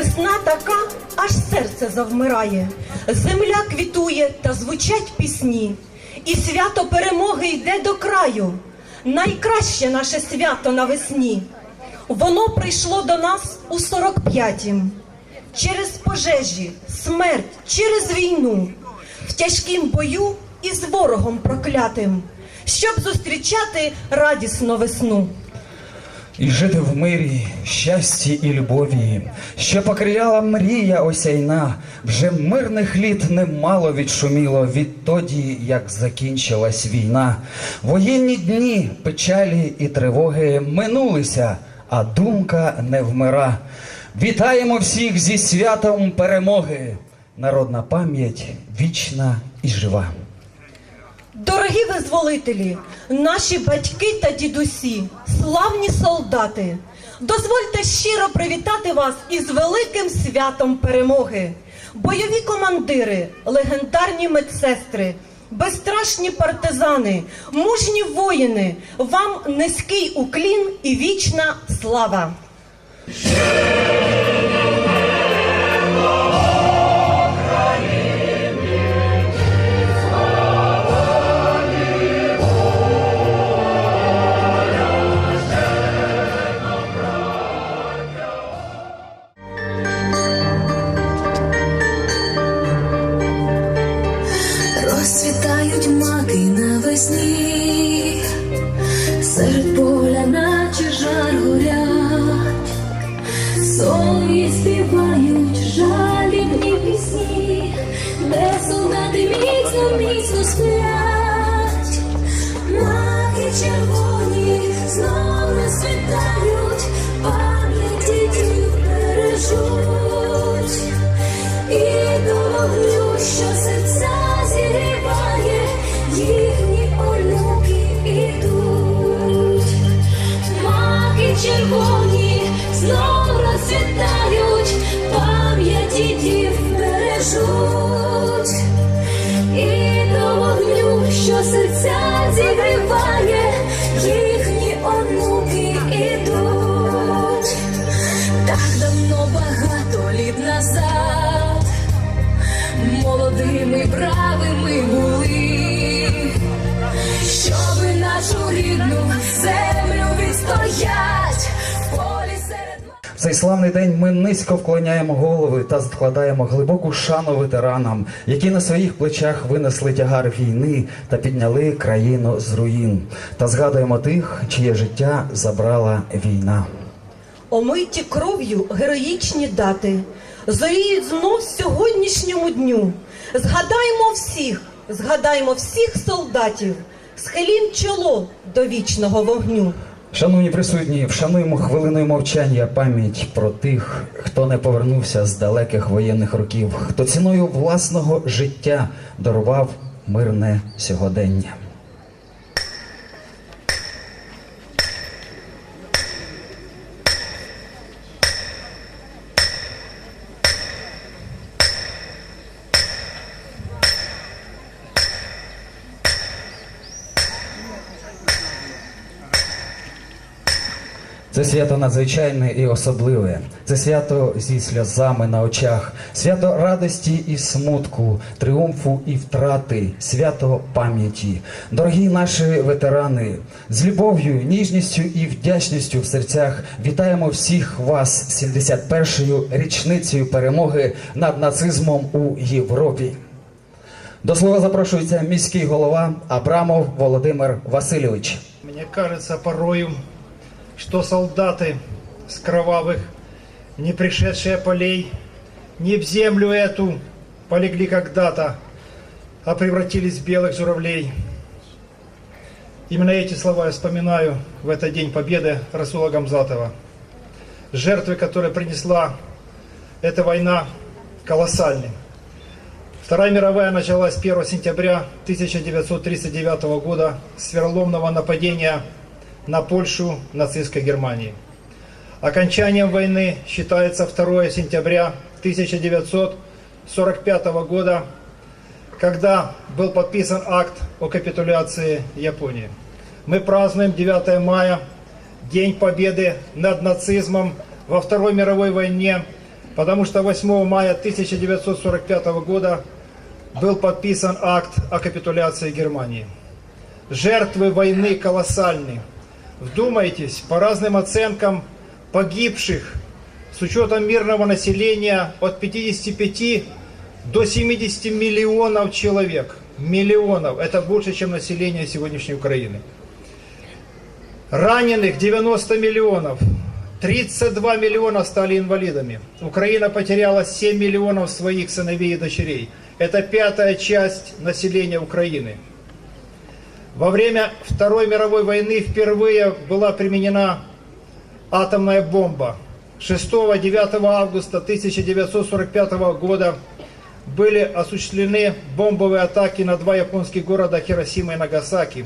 Весна така, аж серце завмирає, земля квітує та звучать пісні, і свято перемоги йде до краю. Найкраще наше свято навесні. Воно прийшло до нас у 45-м. Через пожежі, смерть, через війну, в тяжкім бою із ворогом проклятим, щоб зустрічати радісно весну. І жити в мирі, щасті і любові, що покрияла мрія осяйна, вже мирних літ немало відшуміло відтоді, як закінчилась війна. Воєнні дні, печалі і тривоги минулися, а думка не вмира. Вітаємо всіх зі святом перемоги! Народна пам'ять вічна і жива. Дорогі визволителі, наші батьки та дідусі, славні солдати, дозвольте щиро привітати вас із великим святом перемоги. Бойові командири, легендарні медсестри, безстрашні партизани, мужні воїни, вам низький уклін і вічна слава. Славний день ми низько вклоняємо голови та складаємо глибоку шану ветеранам, які на своїх плечах винесли тягар війни та підняли країну з руїн. Та згадуємо тих, чиє життя забрала війна. Омиті кров'ю героїчні дати, зоріють знов сьогоднішньому дню. Згадаймо всіх, згадаймо всіх солдатів, схилім чоло до вічного вогню. Шановні присутні, вшануємо хвилиною мовчання пам'ять про тих, хто не повернувся з далеких воєнних років, хто ціною власного життя дарував мирне сьогодення. Свято надзвичайне і особливе. Це свято зі сльозами на очах, свято радості і смутку, тріумфу і втрати, свято пам'яті. Дорогі наші ветерани, з любов'ю, ніжністю і вдячністю в серцях вітаємо всіх вас з 71-ю річницею перемоги над нацизмом у Європі. До слова запрошується міський голова Абрамов Володимир Васильович. Мне кажется порою, что солдаты с кровавых, не пришедшие полей, не в землю эту полегли когда-то, а превратились в белых журавлей. Именно эти слова я вспоминаю в этот день победы Расула Гамзатова. Жертвы, которые принесла эта война, колоссальны. Вторая мировая началась 1 сентября 1939 года с вероломного нападения на Польшу нацистской Германии. Окончанием войны считается 2 сентября 1945 года, когда был подписан акт о капитуляции Японии. Мы празднуем 9 мая, День Победы над нацизмом во Второй мировой войне, потому что 8 мая 1945 года был подписан акт о капитуляции Германии. Жертвы войны колоссальны. Вдумайтесь, по разным оценкам погибших с учетом мирного населения от 55 до 70 миллионов человек. Миллионов. Это больше, чем население сегодняшней Украины. Раненых 90 миллионов. 32 миллиона стали инвалидами. Украина потеряла 7 миллионов своих сыновей и дочерей. Это пятая часть населения Украины. Во время Второй мировой войны впервые была применена атомная бомба. 6-9 августа 1945 года были осуществлены бомбовые атаки на два японских города Хиросима и Нагасаки.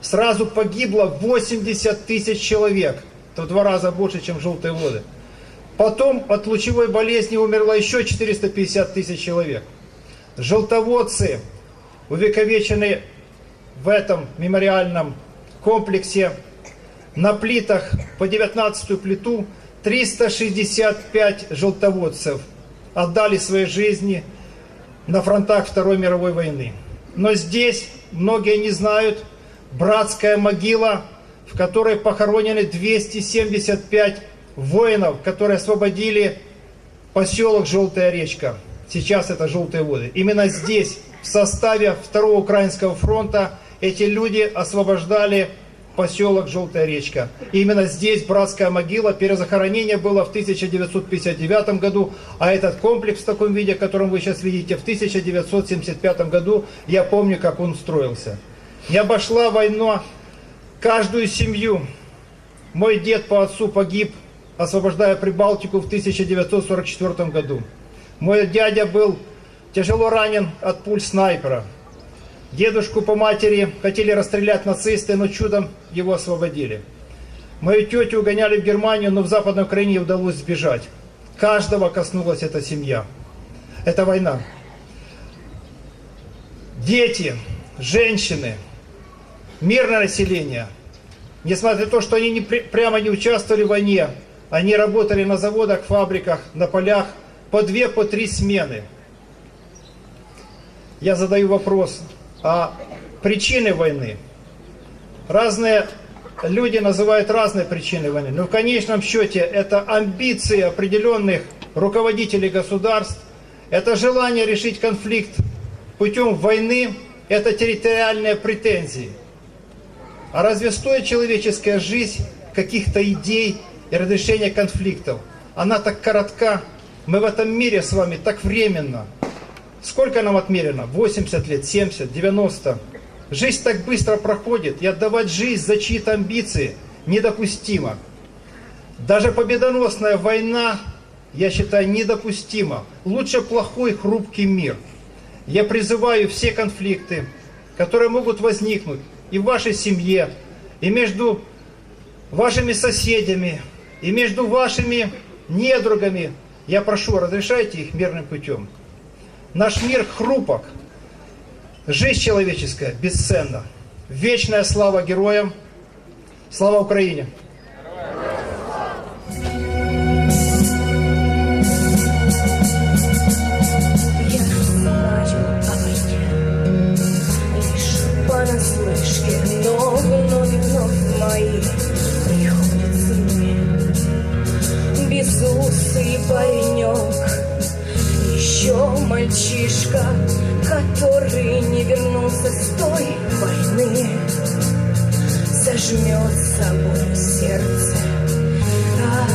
Сразу погибло 80 тысяч человек. Это в два раза больше, чем желтые воды. Потом от лучевой болезни умерло еще 450 тысяч человек. Желтоводцы увековечены в этом мемориальном комплексе на плитах по 19 плиту 365 желтоводцев отдали свои жизни на фронтах Второй мировой войны. Но здесь, многие не знают, братская могила, в которой похоронены 275 воинов, которые освободили поселок Желтая речка. Сейчас это Желтые воды. Именно здесь, в составе Второго Украинского фронта, эти люди освобождали поселок Желтая речка. И именно здесь братская могила, перезахоронение было в 1959 году, а этот комплекс в таком виде, которым вы сейчас видите, в 1975 году, я помню, как он строился. Не обошла война каждую семью. Мой дед по отцу погиб, освобождая Прибалтику в 1944 году. Мой дядя был тяжело ранен от пуль снайпера. Дедушку по матери хотели расстрелять нацисты, но чудом его освободили. Мою тетю угоняли в Германию, но в Западной Украине удалось сбежать. Каждого коснулась эта семья. Это война. Дети, женщины, мирное население, несмотря на то, что они не, прямо не участвовали в войне, они работали на заводах, фабриках, на полях по две, по три смены. Я задаю вопрос, а причины войны? Разные люди называют разные причины войны, но в конечном счете это амбиции определенных руководителей государств, это желание решить конфликт путем войны, это территориальные претензии. А разве стоит человеческая жизнь каких-то идей и разрешения конфликтов? Она так коротка. Мы в этом мире с вами так временно. Сколько нам отмерено? 80 лет, 70, 90. Жизнь так быстро проходит, и отдавать жизнь за чьи-то амбиции недопустимо. Даже победоносная война, я считаю, недопустима. Лучше плохой, хрупкий мир. Я призываю все конфликты, которые могут возникнуть и в вашей семье, и между вашими соседями, и между вашими недругами. Я прошу, разрешайте их мирным путем. Наш мир хрупок, жизнь человеческая бесценна. Вечная слава героям, слава Украине! Мальчишка Который не вернулся с той войны. Зажмет собой сердце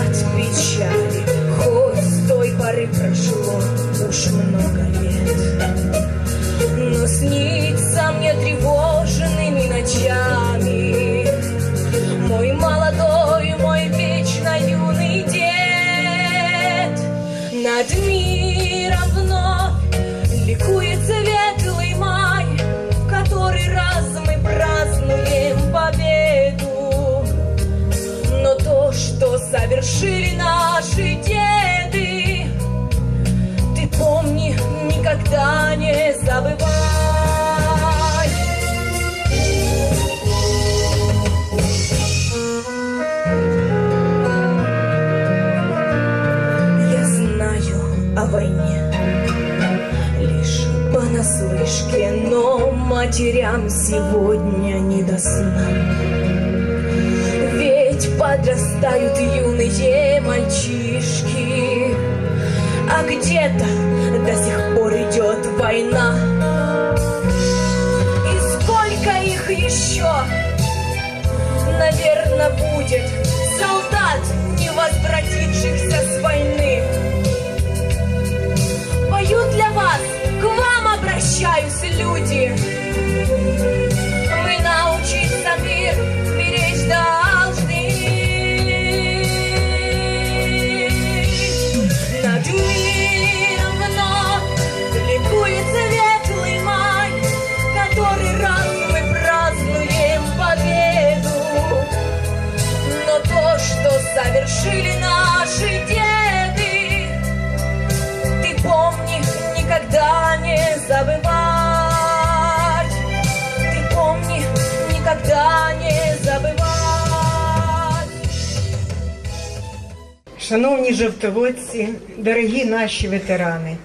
от печали. Хоть с той поры прошло уж много лет. Но снится мне тревожными ночами жили наши деды. Ты помни, никогда не забывай. Я знаю о войне лишь понаслышке, но матерям сегодня не до сна. Подрастают юные мальчишки, а где-то до сих пор идет война. И сколько их еще, наверное, будет солдат, не возвратившихся с войны. Пою для вас, к вам обращаюсь, люди. что совершили наши деды, ты помни, никогда не забывать. Ты помни, никогда не забывать. Шановні жовтоводці, дорогі наші ветерани,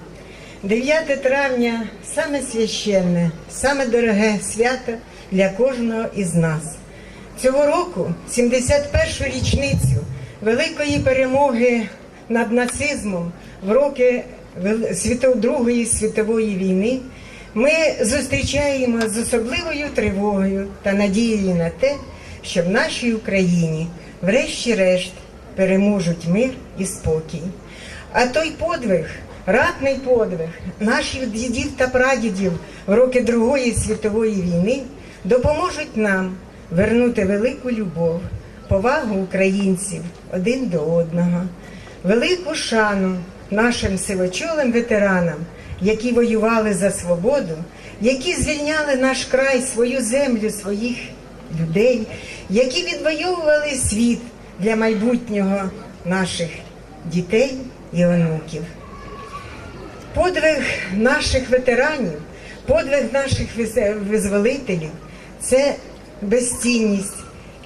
9 травня саме священне, саме дороге свято для кожного із нас. Цього року, 71-ю річницю великої перемоги над нацизмом в роки Другої світової війни, ми зустрічаємо з особливою тривогою та надією на те, що в нашій Україні, врешті-решт, переможуть мир і спокій. А той подвиг, ратний подвиг наших дідів та прадідів в роки Другої світової війни допоможуть нам вернути велику любов, повагу українців один до одного, велику шану нашим сивочолим ветеранам, які воювали за свободу, які звільняли наш край, свою землю, своїх людей, які відвоювали світ для майбутнього наших дітей і онуків. Подвиг наших ветеранів, подвиг наших визволителів це безцінність,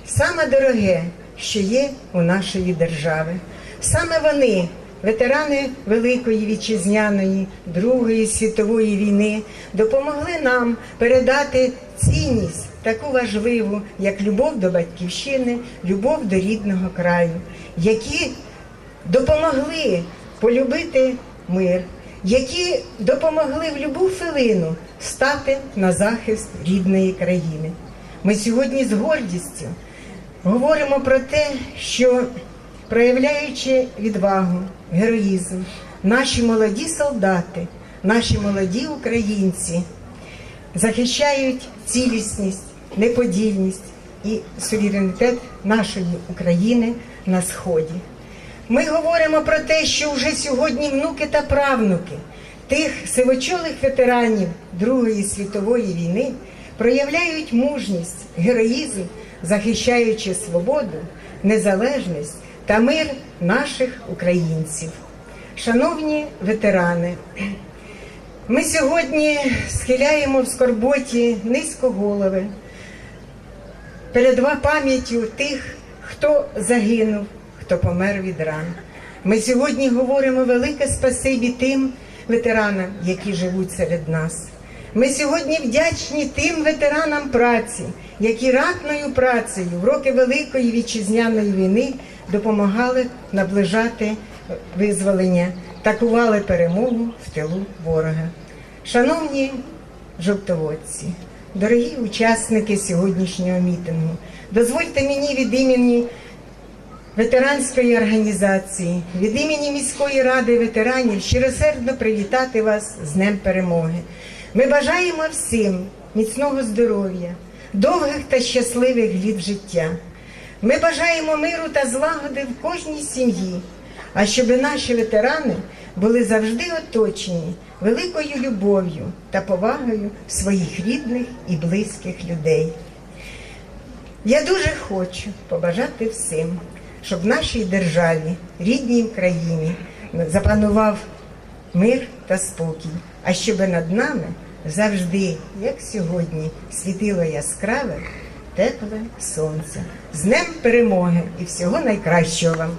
саме дороге, що є у нашої держави. Саме вони, ветерани Великої Вітчизняної, Другої світової війни, допомогли нам передати цінність таку важливу, як любов до батьківщини, любов до рідного краю, які допомогли полюбити мир, які допомогли в любу хвилину стати на захист рідної країни. Ми сьогодні з гордістю говоримо про те, що проявляючи відвагу, героїзм, наші молоді солдати, наші молоді українці захищають цілісність, неподільність і суверенітет нашої України на сході. Ми говоримо про те, що вже сьогодні внуки та правнуки тих сивочолих ветеранів Другої світової війни проявляють мужність, героїзм, захищаючи свободу, незалежність та мир наших українців. Шановні ветерани, ми сьогодні схиляємо в скорботі низько голови передва пам'яттю тих, хто загинув, хто помер від ран. Ми сьогодні говоримо велике спасибі тим ветеранам, які живуть серед нас. Ми сьогодні вдячні тим ветеранам праці, які ратною працею в роки Великої вітчизняної війни допомагали наближати визволення та кували перемогу в тилу ворога. Шановні жовтоводці, дорогі учасники сьогоднішнього мітингу, дозвольте мені від імені ветеранської організації, від імені міської ради ветеранів щиросердно привітати вас з Днем Перемоги. Ми бажаємо всім міцного здоров'я, довгих та щасливих літ життя. Ми бажаємо миру та злагоди в кожній сім'ї, а щоб наші ветерани були завжди оточені великою любов'ю та повагою своїх рідних і близьких людей. Я дуже хочу побажати всім, щоб в нашій державі, рідній Україні, запанував мир та спокій, а щоб над нами завжди, як сьогодні, світило яскраве, тепле сонце. З Днем перемоги і всього найкращого вам!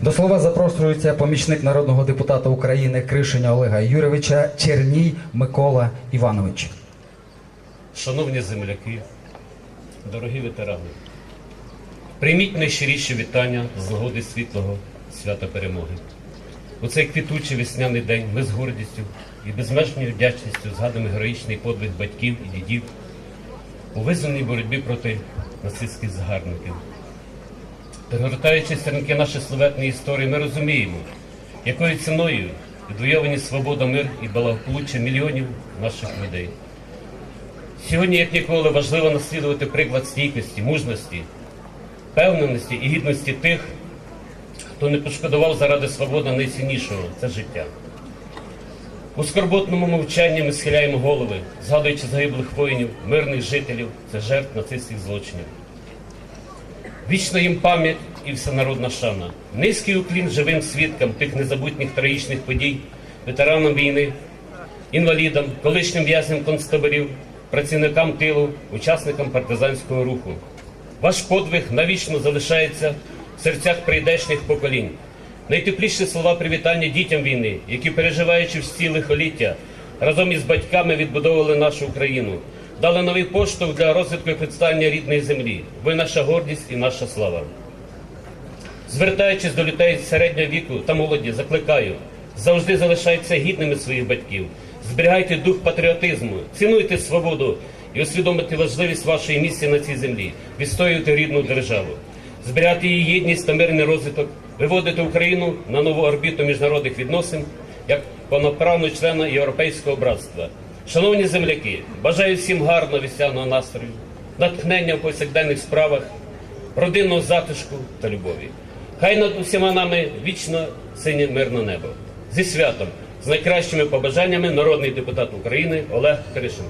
До слова запрошується помічник народного депутата України Кришеня Олега Юрійовича Черній Микола Іванович. шановні земляки, дорогі ветерани, прийміть найщиріші вітання з нагоди світлого свята перемоги. У цей квітучий весняний день ми з гордістю і безмежною вдячністю згадуємо героїчний подвиг батьків і дідів у визвольній боротьбі проти нацистських загарбників. Перегортаючи сторінки нашої славетної історії, ми розуміємо, якою ціною відвоювані свобода, мир і благополуччя мільйонів наших людей. Сьогодні, як ніколи, важливо наслідувати приклад стійкості, мужності, впевненості і гідності тих, хто не пошкодував заради свободи найціннішого це життя. У скорботному мовчанні ми схиляємо голови, згадуючи загиблих воїнів, мирних жителів, це жертв нацистських злочинів. Вічна їм пам'ять і всенародна шана. Низький уклін живим свідкам тих незабутніх трагічних подій, ветеранам війни, інвалідам, колишнім в'язням концтаборів, працівникам тилу, учасникам партизанського руху. Ваш подвиг навічно залишається серцях прийдешніх поколінь. Найтепліші слова привітання дітям війни, які, переживаючи всі лихоліття, разом із батьками відбудовували нашу Україну, дали новий поштовх для розвитку і представлення рідної землі. Ви наша гордість і наша слава. Звертаючись до людей середнього віку та молоді, закликаю, завжди залишайтеся гідними своїх батьків, зберігайте дух патріотизму, цінуйте свободу і усвідомити важливість вашої місії на цій землі, відстоювати рідну державу, зберігати її єдність та мирний розвиток, виводити Україну на нову орбіту міжнародних відносин як повноправного члена Європейського братства. Шановні земляки, бажаю всім гарного весняного настрою, натхнення в повсякденних справах, родинного затишку та любові. Хай над усіма нами вічно синє мирне небо. Зі святом, з найкращими побажаннями, народний депутат України Олег Кришин.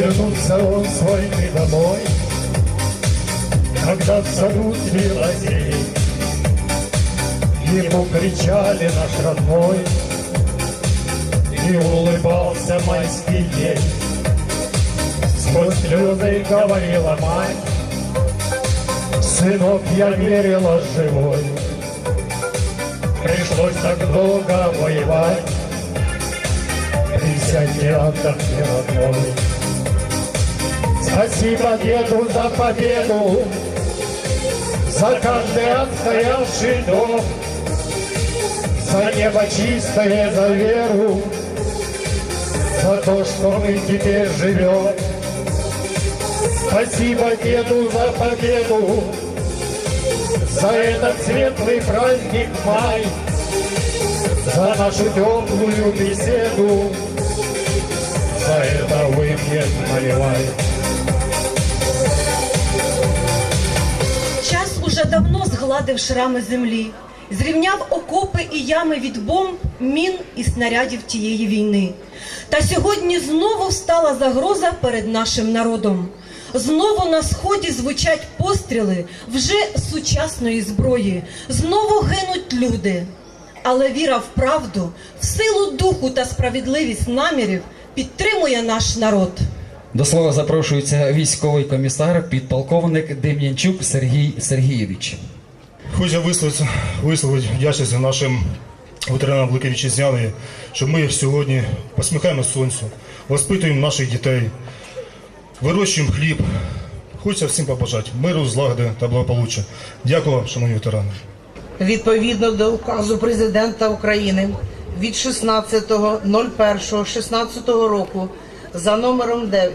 Вернулся он с войны домой, Когда цвела зелень. Ему кричали наш родной, И улыбался майский день. Сквозь слезы говорила мать, Сынок, я верила живой. Пришлось так долго воевать, Присядьте, отдохни, родной. Спасибо деду за победу, За каждый отстоявший дом, За небо чистое, за веру, За то, что мы теперь живем. Спасибо деду за победу, За этот светлый праздник май, За нашу теплую беседу, За это вы мне наливай. Давно згладив шрами землі, зрівняв окопи і ями від бомб, мін і снарядів тієї війни. Та сьогодні знову встала загроза перед нашим народом. Знову на сході звучать постріли вже сучасної зброї. Знову гинуть люди. Але віра в правду, в силу духу та справедливість намірів підтримує наш народ. До слова запрошується військовий комісар, підполковник Дем'янчук Сергій Сергійович. Хочу висловити, висловити вдячність нашим ветеранам Великої Вітчизняної, що ми сьогодні посміхаємо сонцю, воспитуємо наших дітей, вирощуємо хліб. Хочеться всім побажати миру, злагоди та благополуччя. Дякую вам, шановні ветерани. Відповідно до указу президента України від 16.01.16 року за номером 9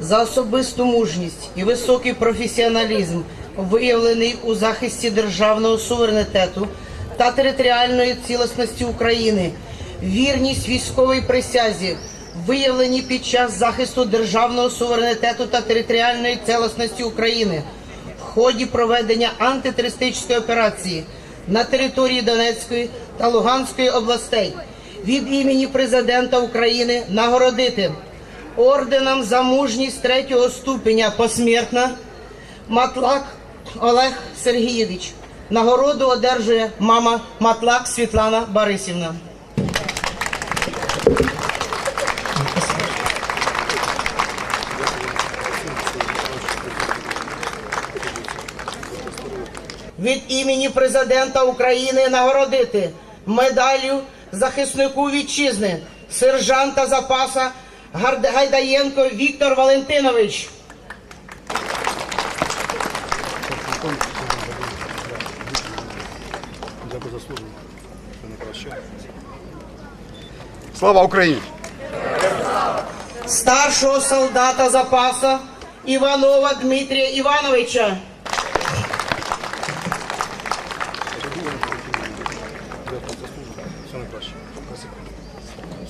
за особисту мужність і високий професіоналізм, виявлений у захисті державного суверенітету та територіальної цілісності України, вірність військовій присязі, виявлені під час захисту державного суверенітету та територіальної цілісності України в ході проведення антитерористичної операції на території Донецької та Луганської областей від імені президента України нагородити орденом за мужність третього ступеня посмертно Матлак Олег Сергійович. Нагороду одержує мама Матлак Світлана Борисівна. від імені президента України нагородити медаллю захиснику вітчизни, сержанта запаса Гайдаєнко Віктор Валентинович. Слава Україні! старшого солдата запаса Іванова Дмитрія Івановича.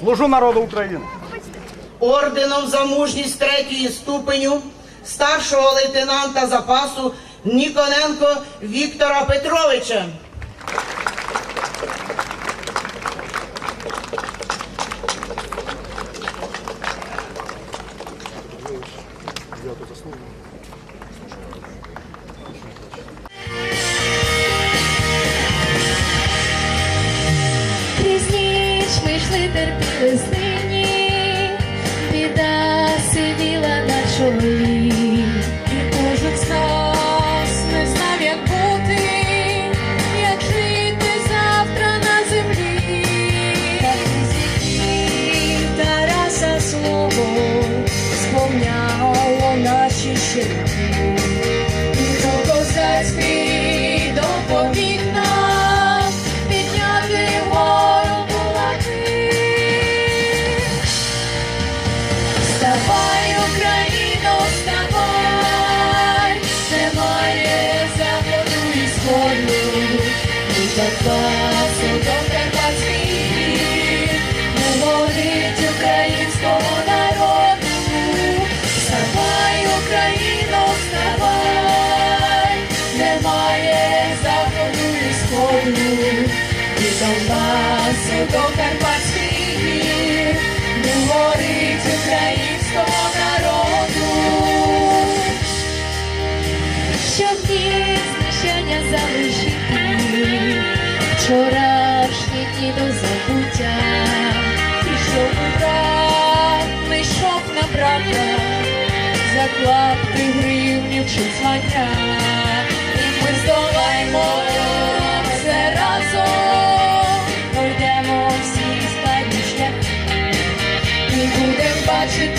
Служу народу України! орденом за мужність третьої ступеню старшого лейтенанта запасу Ніконенко Віктора Петровича. І сходу, і до Карпатських гір, не горить українського народу. Щоб ні знущання залишити, вчорашні дні до забуття, пішов у брат, не йшов на брата, заклапти гривнів чи звання, і ми здолаємо I should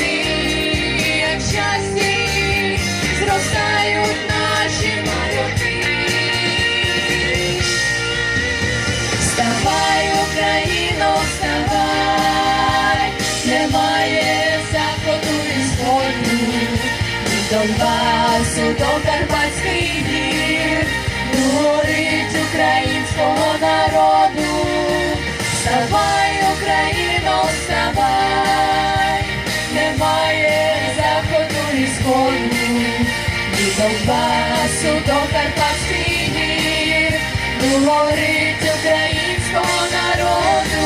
горить українського народу.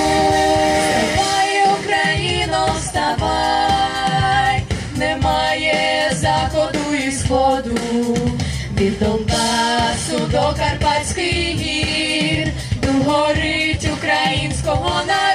Вставай, Україно, вставай, немає заходу і сходу, від Донбасу до Карпатських гір, горить українського народу.